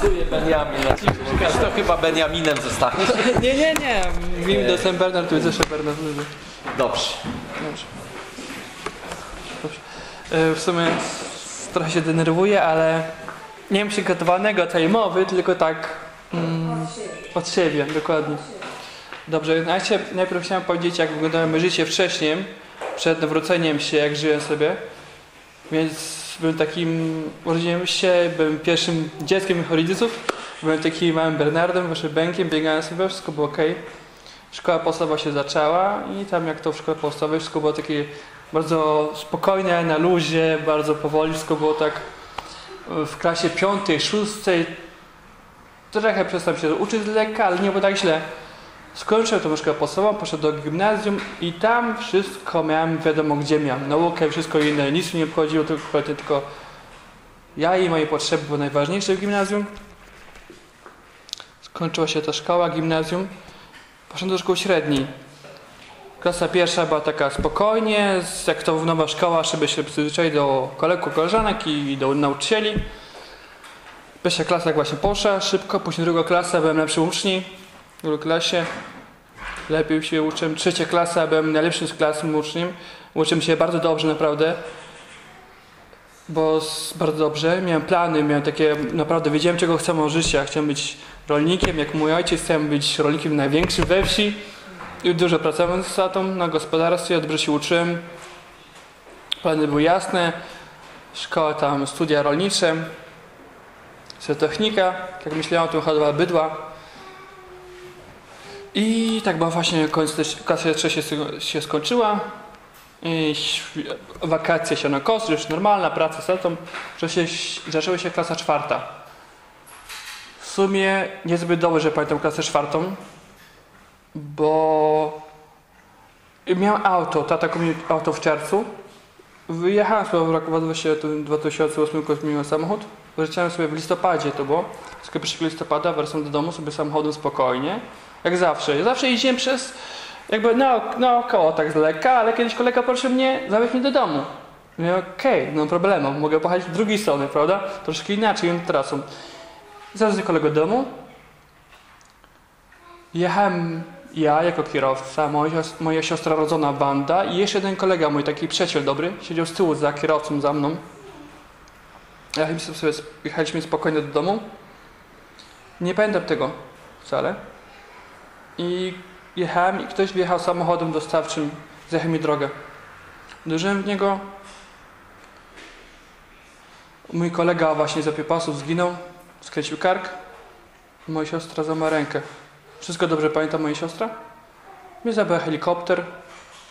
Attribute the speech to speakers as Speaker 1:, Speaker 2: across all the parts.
Speaker 1: pasuje Benjamin. To chyba Benjaminem zostanie.
Speaker 2: Nie, nie, nie. Mówimy do St. Bernard, tu jest jeszcze Bernard.
Speaker 1: Dobrze.
Speaker 2: Dobrze. Dobrze. E, W sumie trochę się denerwuję, ale nie mam przygotowanego tej mowy, tylko tak mm, od siebie, dokładnie. Dobrze, najpierw, najpierw chciałem powiedzieć, jak wyglądało moje życie wcześniej, przed nawróceniem się, jak żyłem sobie. Więc byłem takim, urodziłem się, byłem pierwszym dzieckiem moich rodziców. Byłem takim małym Bernardem, właśnie bękiem, biegałem sobie, wszystko było ok. Szkoła podstawowa się zaczęła i tam jak to w szkole podstawowej wszystko było takie bardzo spokojne, na luzie, bardzo powoli, wszystko było tak w klasie piątej, szóstej. Trochę przestałem się uczyć z lekka, ale nie było tak źle. Skończyłem tą szkołę podstawową, poszedłem do gimnazjum i tam wszystko miałem, wiadomo gdzie miałem, naukę, wszystko inne, nic mnie nie obchodziło, tylko, tylko ja i moje potrzeby były najważniejsze w gimnazjum. Skończyła się ta szkoła, gimnazjum. Poszedłem do szkoły średniej. Klasa pierwsza była taka spokojnie, jak to nowa szkoła, żeby się przyzwyczaić do kolegów, koleżanek i do nauczycieli. Pierwsza klasa jak właśnie poszła, szybko, później druga klasa, byłem lepszy uczni w drugiej klasie. Lepiej się uczyłem. Trzecia klasa, byłem najlepszym z klas uczniem. Uczyłem się bardzo dobrze, naprawdę. Bo bardzo dobrze. Miałem plany, miałem takie, naprawdę wiedziałem czego chcę od życia. Chciałem być rolnikiem, jak mój ojciec, chciałem być rolnikiem największym we wsi. I dużo pracowałem z tatą na gospodarstwie, dobrze się uczyłem. Plany były jasne. Szkoła tam, studia rolnicze. Technika, jak myślałem, to hodowla bydła. I tak była właśnie klasa trzecia się, skończyła. I wakacje się na kos, już normalna praca z. Że się, zaczęła się klasa czwarta. W sumie niezbyt dobrze pamiętam klasę czwartą, bo miałem auto, tata kupił auto w czerwcu. Wyjechałem sobie w roku 2000 2008 roku zmieniłem samochód. Wróciłem sobie w listopadzie to było. Z 1 listopada wracam do domu sobie samochodem spokojnie. Jak zawsze. Zawsze jeździłem przez jakby na, naokoło tak z lekka, ale kiedyś kolega prosił mnie, zawieź mnie do domu. Mówię, okej, no problemu, mogę pojechać z drugiej strony, prawda? Troszkę inaczej trasą. Zaraz kolego do domu. Jechałem ja jako kierowca, moja, moja siostra rodzona Wanda i jeszcze jeden kolega mój, taki przyjaciel dobry, siedział z tyłu za kierowcą za mną. Jechaliśmy, sobie, jechaliśmy spokojnie do domu. Nie pamiętam tego wcale. I jechałem i ktoś wjechał samochodem dostawczym, zjechał mi drogę. Uderzyłem w niego. Mój kolega właśnie za pasów zginął, skręcił kark. Moja siostra zama rękę. Wszystko dobrze pamięta moja siostra? Mnie zabrał helikopter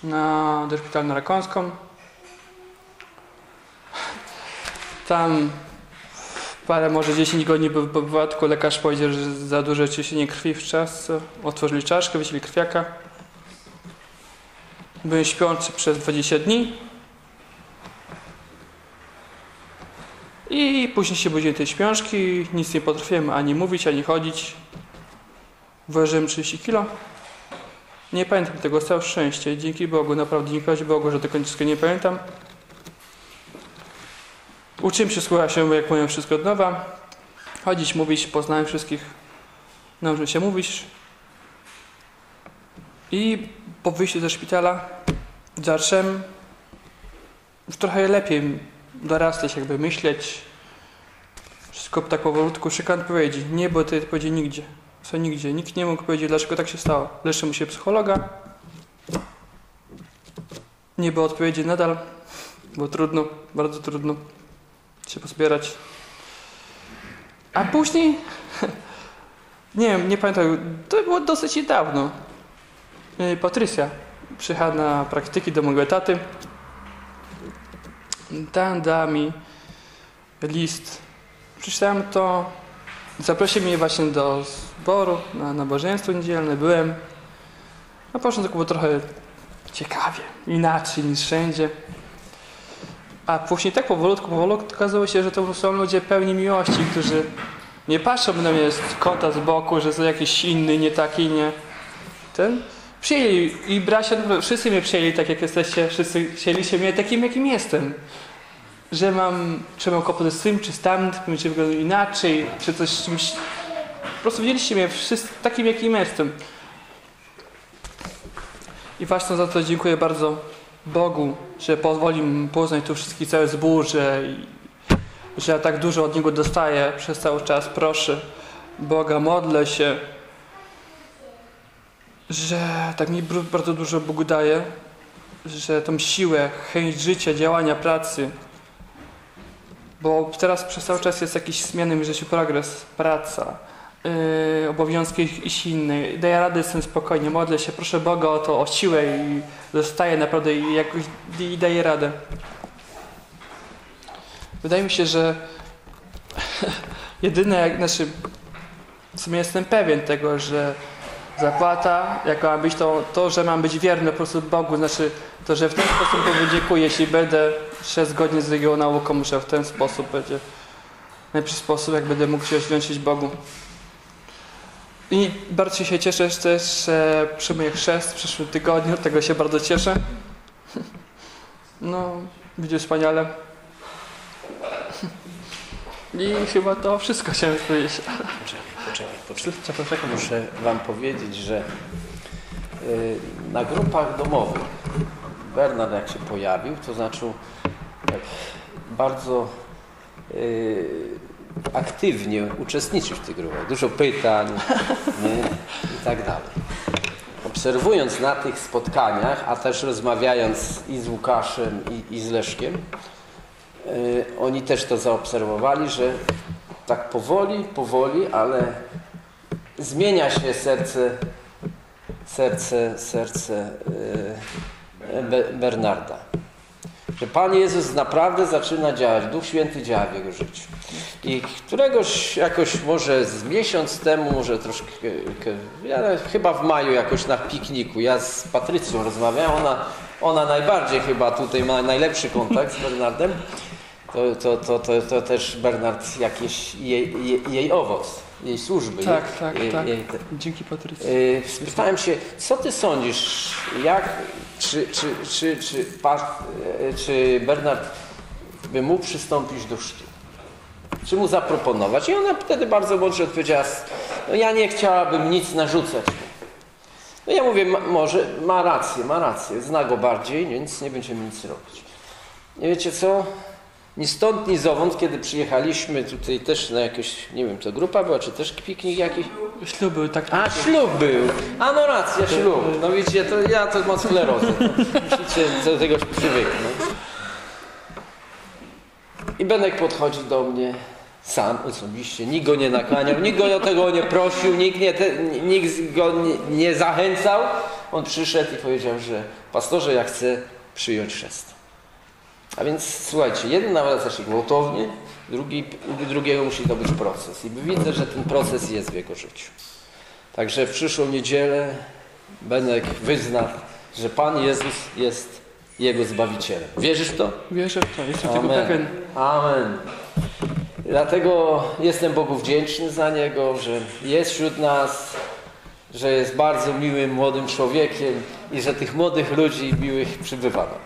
Speaker 2: na, do szpitala na Rakonską. Tam parę, może 10 godzin po wypadku lekarz powiedział, że za duże ciśnienie krwi w czaszce. Otworzyli czaszkę, wycięli krwiaka. Byłem śpiący przez 20 dni. I później się budziłem tej śpiączki, nic nie potrafiłem ani mówić, ani chodzić. Ważyłem 30 kilo. Nie pamiętam tego, całe szczęście. Dzięki Bogu, naprawdę dziękować Bogu, że tego wszystko nie pamiętam. Uczyłem się, słuchać się, jak powiem, wszystko od nowa. Chodzić, mówić, poznałem wszystkich. Nauczyłem się mówić. I po wyjściu ze szpitala zacząłem już trochę lepiej dorastać, jakby myśleć. Wszystko tak powolutku szukam odpowiedzi. Nie, bo tej odpowiedzi nigdzie. Co nigdzie. Nikt nie mógł powiedzieć, dlaczego tak się stało. Leczyłem się psychologa. Nie było odpowiedzi nadal. Było trudno, bardzo trudno się pozbierać. A później, nie wiem, nie pamiętam, to było dosyć niedawno. Yy, Patrycja przyjechała na praktyki do mojego taty. Tam da mi list. Przeczytałem to. Zaprosił mnie właśnie do zboru na nabożeństwo niedzielne. Byłem. Na początku było trochę ciekawie, inaczej niż wszędzie. A później tak powolutku, powolutku okazało się, że to są ludzie pełni miłości, którzy nie patrzą na mnie z kąta z boku, że są jakiś inny, nie taki, nie ten. Przyjęli i bracia, wszyscy mnie przyjęli tak jak jesteście, wszyscy chcieliście mnie takim jakim jestem. że mam, czy mam kłopot z tym, czy z tamtym, czy wyglądam inaczej, czy coś czymś. Po prostu widzieliście mnie wszyscy, takim, jakim jestem. I właśnie za to dziękuję bardzo Bogu, że pozwolił mi poznać tu wszystkie całe zbóże i że ja tak dużo od Niego dostaję przez cały czas. Proszę Boga, modlę się, że tak mi bardzo dużo Bóg daje, że tą siłę, chęć życia, działania, pracy. Bo teraz przez cały czas jest jakiś zmiany w życiu, progres, praca, yy, obowiązki inne. Daję radę, jestem spokojnie, modlę się, proszę Boga o to, o siłę i dostaję naprawdę i jakoś i daję radę. Wydaje mi się, że jedyne, znaczy w sumie jestem pewien tego, że zapłata, jaka ma być to, to, że mam być wierny po prostu Bogu, znaczy to, że w ten sposób Bogu dziękuję, jeśli będę szedł zgodnie z Jego nauką, że w ten sposób będzie najlepszy sposób, jak będę mógł się oświęcić Bogu. I bardzo się cieszę też, że przyjmuję chrzest w przyszłym tygodniu, tego się bardzo cieszę. No, będzie wspaniale. I chyba to wszystko chciałem powiedzieć.
Speaker 3: Poczekaj, poczekaj, poczekaj. Muszę Wam powiedzieć, że y, na grupach domowych Bernard jak się pojawił, to zaczął tak bardzo aktywnie uczestniczyć w tych grupach. Dużo pytań nie? i tak dalej. Obserwując na tych spotkaniach, a też rozmawiając i z Łukaszem, i, i z Leszkiem, y, oni też to zaobserwowali, że tak powoli, powoli, ale zmienia się serce, serce, serce y, Be- Bernarda. Że Pan Jezus naprawdę zaczyna działać, Duch Święty działa w jego życiu. I któregoś jakoś może z miesiąc temu, może troszkę, ja chyba w maju jakoś na pikniku, ja z Patrycją rozmawiałem, ona, ona najbardziej chyba tutaj ma najlepszy kontakt z Bernardem, to, to, to, to, to też Bernard jakiś jej, jej, jej owoc, jej służby.
Speaker 2: Tak,
Speaker 3: jej,
Speaker 2: tak,
Speaker 3: jej,
Speaker 2: tak.
Speaker 3: Jej, te-
Speaker 2: Dzięki Patrycji.
Speaker 3: Yy, spytałem się, co ty sądzisz, jak, czy, czy, czy, czy, pa, yy, czy Bernard by mógł przystąpić do chrztu? Czy mu zaproponować? I ona wtedy bardzo mądrze odpowiedziała, no ja nie chciałabym nic narzucać. No ja mówię, ma, może ma rację, ma rację, zna go bardziej, więc nie będziemy nic robić. Nie wiecie co? Ni stąd, ni zowąd, kiedy przyjechaliśmy tutaj też na jakieś, nie wiem, to grupa była, czy też piknik jakiś?
Speaker 2: Ślub był tak.
Speaker 3: A, ślub był. A no racja, ślub. No widzicie, to ja to mam sklerozę. Musicie do tego przywyknąć. I Benek podchodzi do mnie sam osobiście. Nikt go nie nakłaniał, nikt go do tego nie prosił, nikt, nie, te, nikt go nie, nie zachęcał. On przyszedł i powiedział, że pastorze, ja chcę przyjąć chrzest. A więc słuchajcie, jeden nawraca się gwałtownie, drugi, drugiego musi to być proces. I widzę, że ten proces jest w jego życiu. Także w przyszłą niedzielę Benek wyzna, że Pan Jezus jest jego Zbawicielem. Wierzysz w to?
Speaker 2: Wierzę w to, jestem tego
Speaker 3: Amen.
Speaker 2: pewien.
Speaker 3: Amen. Dlatego jestem Bogu wdzięczny za Niego, że jest wśród nas, że jest bardzo miłym młodym człowiekiem i że tych młodych ludzi miłych przybywa nam.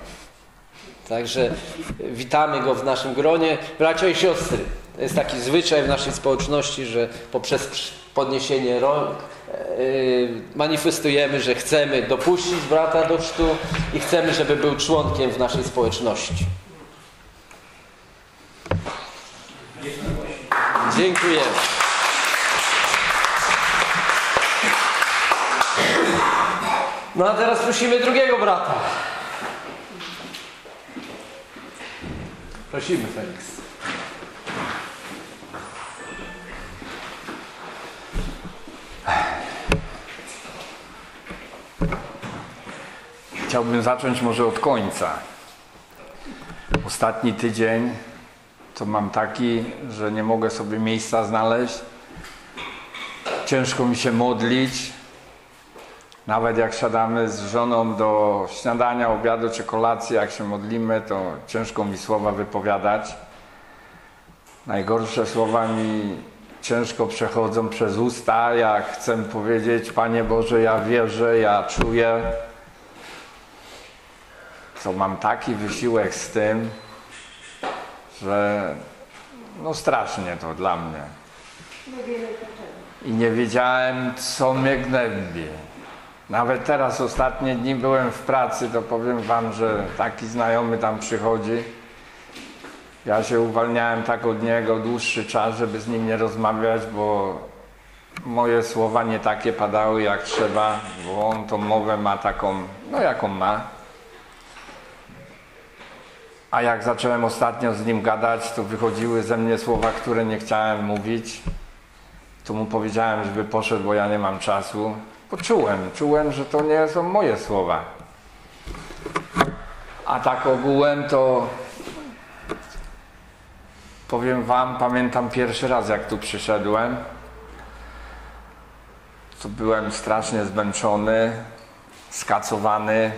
Speaker 3: Także witamy Go w naszym gronie. Bracia i siostry, to jest taki zwyczaj w naszej społeczności, że poprzez podniesienie rąk yy, manifestujemy, że chcemy dopuścić brata do chrztu i chcemy, żeby był członkiem w naszej społeczności. Dziękujemy. No a teraz prosimy drugiego brata. Prosimy, Felix.
Speaker 4: Chciałbym zacząć może od końca. Ostatni tydzień to mam taki, że nie mogę sobie miejsca znaleźć. Ciężko mi się modlić. Nawet jak siadamy z żoną do śniadania, obiadu czy kolacji, jak się modlimy, to ciężko mi słowa wypowiadać. Najgorsze słowa mi ciężko przechodzą przez usta, jak chcę powiedzieć, Panie Boże, ja wierzę, ja czuję, to mam taki wysiłek z tym, że no strasznie to dla mnie. I nie wiedziałem, co mnie gnębi. Nawet teraz ostatnie dni byłem w pracy, to powiem wam, że taki znajomy tam przychodzi. Ja się uwalniałem tak od niego dłuższy czas, żeby z nim nie rozmawiać, bo moje słowa nie takie padały jak trzeba, bo on tą mowę ma taką, no jaką ma. A jak zacząłem ostatnio z nim gadać, to wychodziły ze mnie słowa, które nie chciałem mówić. To mu powiedziałem, żeby poszedł, bo ja nie mam czasu. Poczułem, czułem, że to nie są moje słowa. A tak ogółem to powiem wam, pamiętam pierwszy raz jak tu przyszedłem. To byłem strasznie zmęczony, skacowany,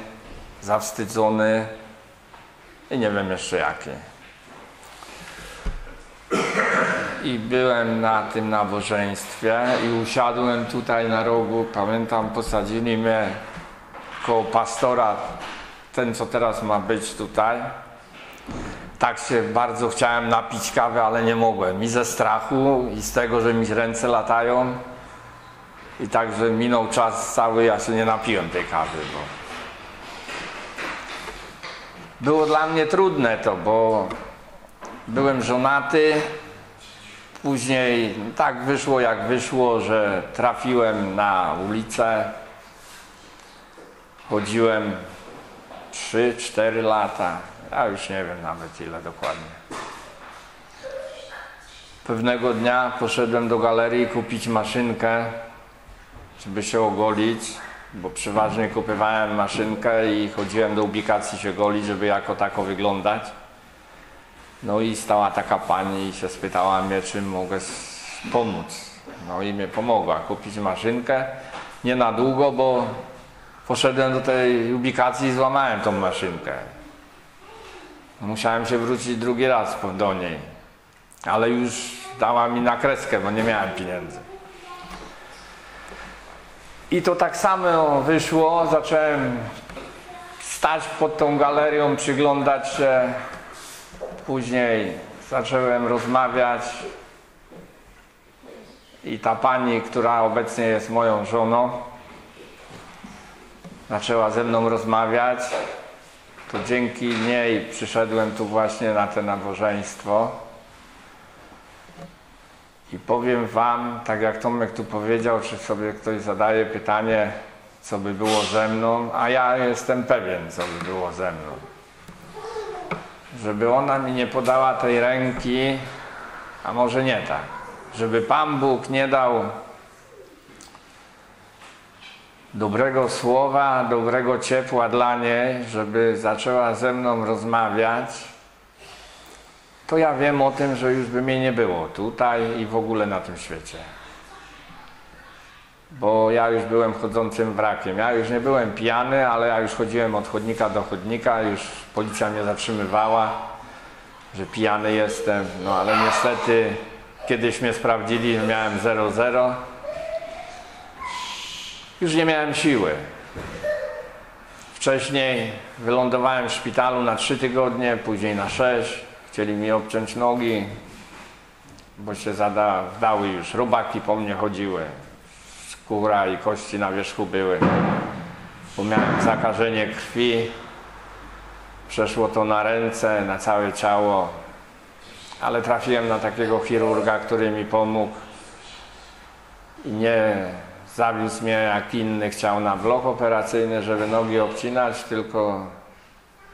Speaker 4: zawstydzony i nie wiem jeszcze jaki. I byłem na tym nabożeństwie i usiadłem tutaj na rogu. Pamiętam, posadzili mnie koło pastora, ten co teraz ma być tutaj. Tak się bardzo chciałem napić kawy, ale nie mogłem. I ze strachu, i z tego, że mi ręce latają. I także minął czas cały, ja się nie napiłem tej kawy, bo było dla mnie trudne to, bo byłem żonaty. Później tak wyszło, jak wyszło, że trafiłem na ulicę. Chodziłem 3-4 lata. Ja już nie wiem nawet ile dokładnie. Pewnego dnia poszedłem do galerii kupić maszynkę, żeby się ogolić, bo przeważnie kupowałem maszynkę i chodziłem do ubikacji się golić, żeby jako tako wyglądać. No i stała taka pani i się spytała mnie, czym mogę pomóc. No i mnie pomogła kupić maszynkę. Nie na długo, bo poszedłem do tej ubikacji i złamałem tą maszynkę. Musiałem się wrócić drugi raz do niej. Ale już dała mi na kreskę, bo nie miałem pieniędzy. I to tak samo wyszło. Zacząłem stać pod tą galerią, przyglądać się. Później zacząłem rozmawiać. I ta pani, która obecnie jest moją żoną, zaczęła ze mną rozmawiać. To dzięki niej przyszedłem tu właśnie na to nabożeństwo. I powiem Wam, tak jak Tomek tu powiedział, czy sobie ktoś zadaje pytanie, co by było ze mną, a ja jestem pewien, co by było ze mną. Żeby ona mi nie podała tej ręki, a może nie tak. Żeby Pan Bóg nie dał dobrego słowa, dobrego ciepła dla niej, żeby zaczęła ze mną rozmawiać, to ja wiem o tym, że już by mnie nie było tutaj i w ogóle na tym świecie. Bo ja już byłem chodzącym wrakiem. Ja już nie byłem pijany, ale ja już chodziłem od chodnika do chodnika, już policja mnie zatrzymywała, że pijany jestem. No ale niestety kiedyś mnie sprawdzili, miałem 0,0. Już nie miałem siły. Wcześniej wylądowałem w szpitalu na 3 tygodnie, później na 6. Chcieli mi obciąć nogi, bo się zadały już. Robaki po mnie chodziły. Skóra i kości na wierzchu były. Bo miałem zakażenie krwi. Przeszło to na ręce, na całe ciało. Ale trafiłem na takiego chirurga, który mi pomógł. I nie zawiózł mnie jak inny chciał na blok operacyjny, żeby nogi obcinać, tylko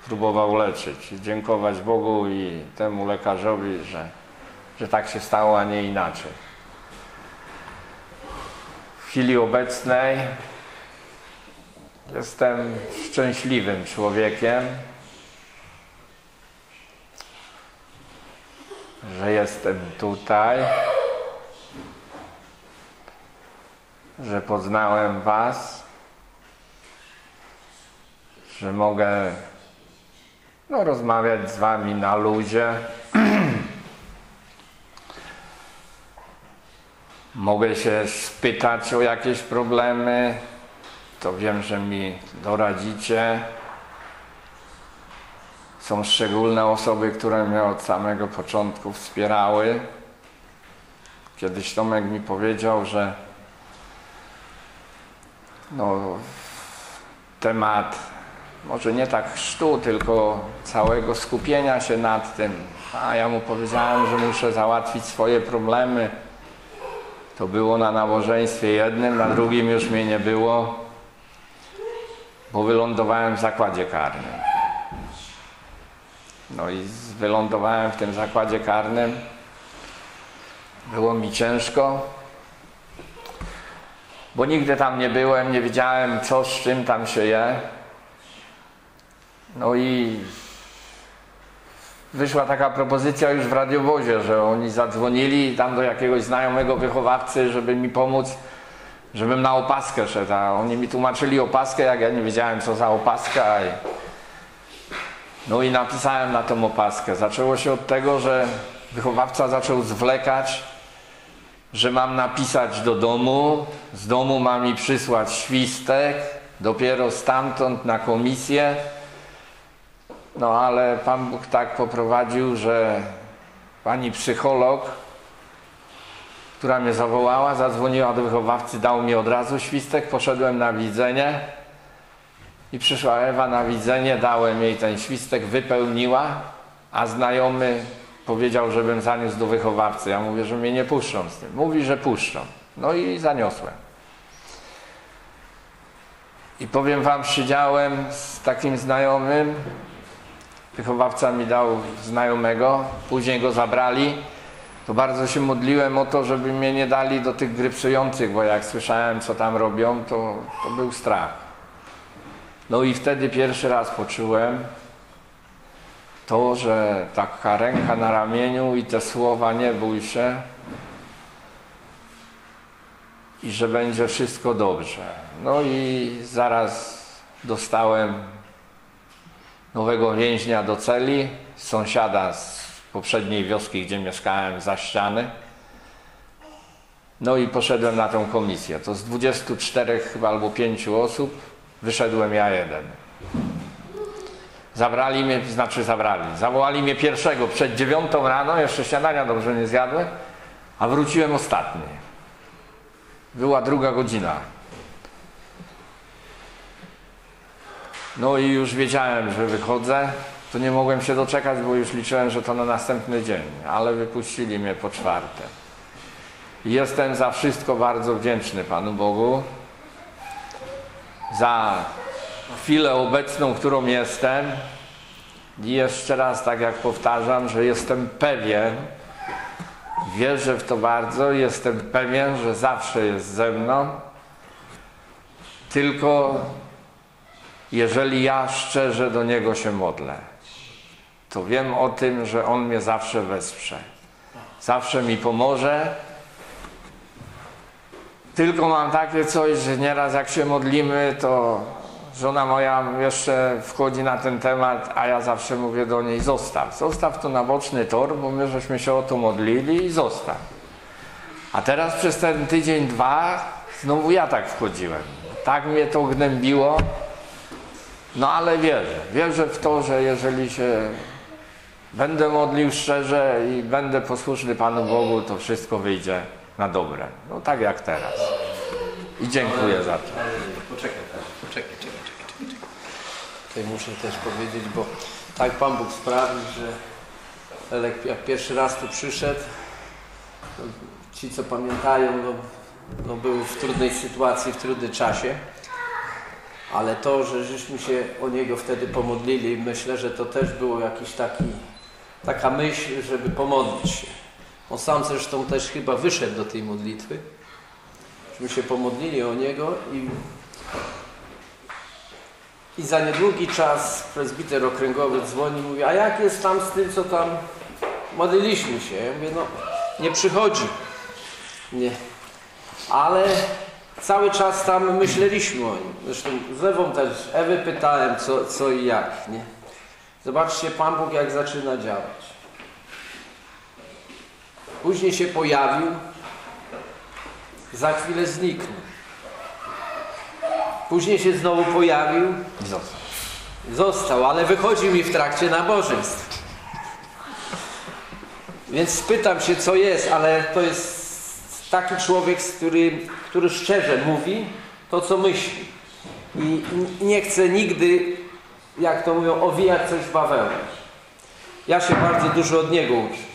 Speaker 4: próbował leczyć. Dziękować Bogu i temu lekarzowi, że, że tak się stało, a nie inaczej. W chwili obecnej jestem szczęśliwym człowiekiem, że jestem tutaj, że poznałem Was, że mogę no, rozmawiać z Wami na luzie. Mogę się spytać o jakieś problemy, to wiem, że mi doradzicie. Są szczególne osoby, które mnie od samego początku wspierały. Kiedyś Tomek mi powiedział, że no, temat może nie tak chrztu, tylko całego skupienia się nad tym. A ja mu powiedziałem, że muszę załatwić swoje problemy. To było na nabożeństwie jednym, na drugim już mnie nie było, bo wylądowałem w zakładzie karnym. No i wylądowałem w tym zakładzie karnym. Było mi ciężko, bo nigdy tam nie byłem, nie wiedziałem co z czym tam się je. No i wyszła taka propozycja już w radiowozie, że oni zadzwonili tam do jakiegoś znajomego wychowawcy, żeby mi pomóc, żebym na opaskę szedł. A oni mi tłumaczyli opaskę, jak ja nie wiedziałem co za opaska. No i napisałem na tą opaskę. Zaczęło się od tego, że wychowawca zaczął zwlekać, że mam napisać do domu, z domu ma mi przysłać świstek, dopiero stamtąd na komisję. No ale Pan Bóg tak poprowadził, że pani psycholog, która mnie zawołała, zadzwoniła do wychowawcy, dał mi od razu świstek, poszedłem na widzenie i przyszła Ewa na widzenie, dałem jej ten świstek, wypełniła, a znajomy powiedział, żebym zaniósł do wychowawcy. Ja mówię, że mnie nie puszczą z tym. Mówi, że puszczą. No i zaniosłem. I powiem wam, siedziałem z takim znajomym, wychowawca mi dał znajomego, później go zabrali, to bardzo się modliłem o to, żeby mnie nie dali do tych grypsujących, bo jak słyszałem, co tam robią, to, to był strach. No i wtedy pierwszy raz poczułem to, że taka ręka na ramieniu i te słowa nie bój się i że będzie wszystko dobrze. No i zaraz dostałem nowego więźnia do celi, sąsiada z poprzedniej wioski, gdzie mieszkałem, za ściany. No i poszedłem na tą komisję. To z 24 chyba albo 5 osób wyszedłem ja jeden. Zabrali mnie, znaczy zabrali, zawołali mnie pierwszego przed dziewiątą rano, jeszcze śniadania dobrze nie zjadłem, a wróciłem ostatni. Była druga godzina. No i już wiedziałem, że wychodzę. To nie mogłem się doczekać, bo już liczyłem, że to na następny dzień, ale wypuścili mnie po czwarte. Jestem za wszystko bardzo wdzięczny Panu Bogu. Za chwilę obecną, którą jestem. I jeszcze raz, tak jak powtarzam, że jestem pewien, wierzę w to bardzo, jestem pewien, że zawsze jest ze mną. Tylko jeżeli ja szczerze do Niego się modlę, to wiem o tym, że On mnie zawsze wesprze. Zawsze mi pomoże. Tylko mam takie coś, że nieraz jak się modlimy, to żona moja jeszcze wchodzi na ten temat, a ja zawsze mówię do niej zostaw. Zostaw to na boczny tor, bo my żeśmy się o to modlili i zostaw. A teraz przez ten tydzień, dwa, znowu ja tak wchodziłem. Tak mnie to gnębiło. No ale wierzę. Wierzę w to, że jeżeli się będę modlił szczerze i będę posłuszny Panu Bogu, to wszystko wyjdzie na dobre. No tak jak teraz. I dziękuję za to.
Speaker 3: Poczekaj, poczekaj, czekaj, czekaj, czekaj. Tutaj muszę też powiedzieć, bo tak Pan Bóg sprawił, że jak pierwszy raz tu przyszedł, ci co pamiętają, no, no był w trudnej sytuacji, w trudnym czasie, ale to, że żeśmy się o niego wtedy pomodlili, myślę, że to też było jakiś taki, taka myśl, żeby pomodlić się. On sam zresztą też chyba wyszedł do tej modlitwy. Żeśmy się pomodlili o niego i i za niedługi czas prezbiter okręgowy dzwoni i mówi, a jak jest tam z tym, co tam modliliśmy się? Ja mówię, no nie przychodzi. Nie. Ale cały czas tam myśleliśmy o nim. Zresztą z Ewą też, Ewy pytałem co, co i jak, nie? Zobaczcie Pan Bóg jak zaczyna działać. Później się pojawił, za chwilę zniknął. Później się znowu pojawił,
Speaker 4: Zostaw.
Speaker 3: Został, ale wychodzi mi w trakcie nabożeństw. Więc spytam się, co jest, ale to jest taki człowiek, który, który szczerze mówi to, co myśli. I nie chce nigdy, jak to mówią, owijać coś w bawełnę. Ja się bardzo dużo od niego uczę.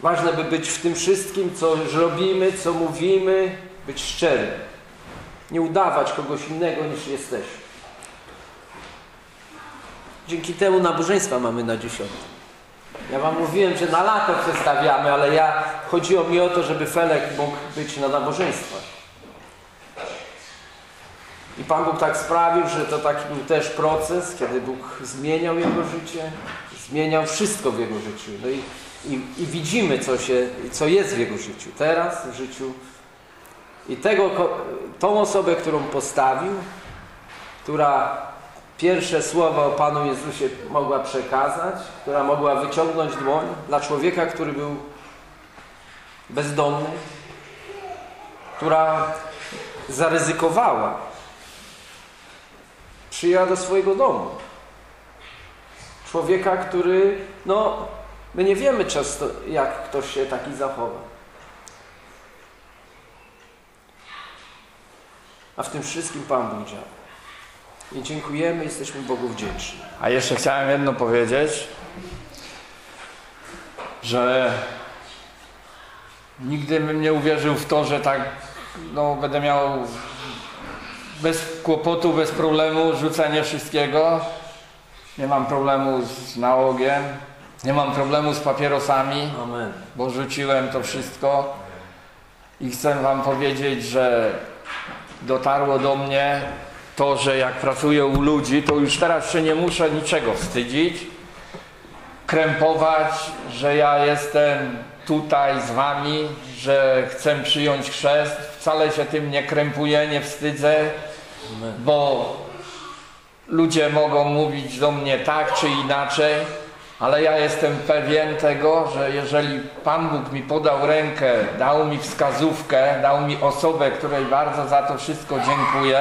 Speaker 3: Ważne, by być w tym wszystkim, co robimy, co mówimy, być szczery. Nie udawać kogoś innego niż jesteśmy. Dzięki temu nabożeństwa mamy na dziesiątym. Ja wam mówiłem, że na lato przestawiamy, ale ja chodziło mi o to, żeby Felek mógł być na nabożeństwach. I Pan Bóg tak sprawił, że to taki był też proces, kiedy Bóg zmieniał jego życie, zmieniał wszystko w jego życiu. No i, i, i widzimy, co, się, co jest w jego życiu, teraz w życiu. I tego, tą osobę, którą postawił, która pierwsze słowa o Panu Jezusie mogła przekazać, która mogła wyciągnąć dłoń dla człowieka, który był bezdomny, która zaryzykowała, przyjęła do swojego domu. Człowieka, który, no, my nie wiemy często, jak ktoś się taki zachowa. A w tym wszystkim Pan Bóg działa. I dziękujemy, jesteśmy Bogu wdzięczni.
Speaker 4: A jeszcze chciałem jedno powiedzieć, że nigdy bym nie uwierzył w to, że tak no, będę miał bez kłopotu, bez problemu rzucenie wszystkiego. Nie mam problemu z nałogiem, nie mam problemu z papierosami,
Speaker 3: Amen.
Speaker 4: bo rzuciłem to wszystko. I chcę Wam powiedzieć, że dotarło do mnie to, że jak pracuję u ludzi, to już teraz się nie muszę niczego wstydzić, krępować, że ja jestem tutaj z Wami, że chcę przyjąć chrzest. Wcale się tym nie krępuję, nie wstydzę, bo ludzie mogą mówić do mnie tak czy inaczej, ale ja jestem pewien tego, że jeżeli Pan Bóg mi podał rękę, dał mi wskazówkę, dał mi osobę, której bardzo za to wszystko dziękuję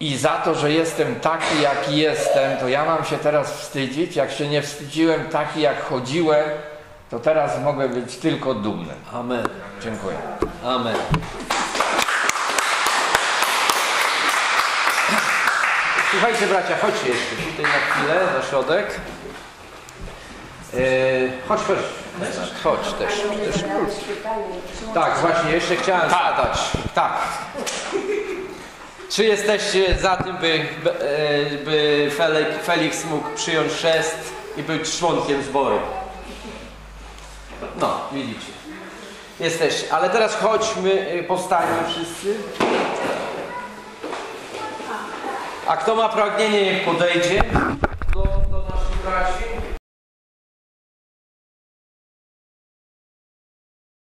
Speaker 4: i za to, że jestem taki, jaki jestem, to ja mam się teraz wstydzić. Jak się nie wstydziłem taki, jak chodziłem, to teraz mogę być tylko dumny.
Speaker 3: Amen.
Speaker 4: Dziękuję.
Speaker 3: Amen. Słuchajcie bracia, chodźcie jeszcze tutaj na chwilę, na środek. Yy, chodź, chodź. Chodź też. też. Tak, właśnie, jeszcze chciałem zadać. Tak. Czy jesteście za tym, by, by, e, Felix, mógł przyjąć chrzest i być członkiem zboru? No, widzicie. Jesteście. Ale teraz chodźmy, y, powstańmy wszyscy. A kto ma pragnienie, podejdzie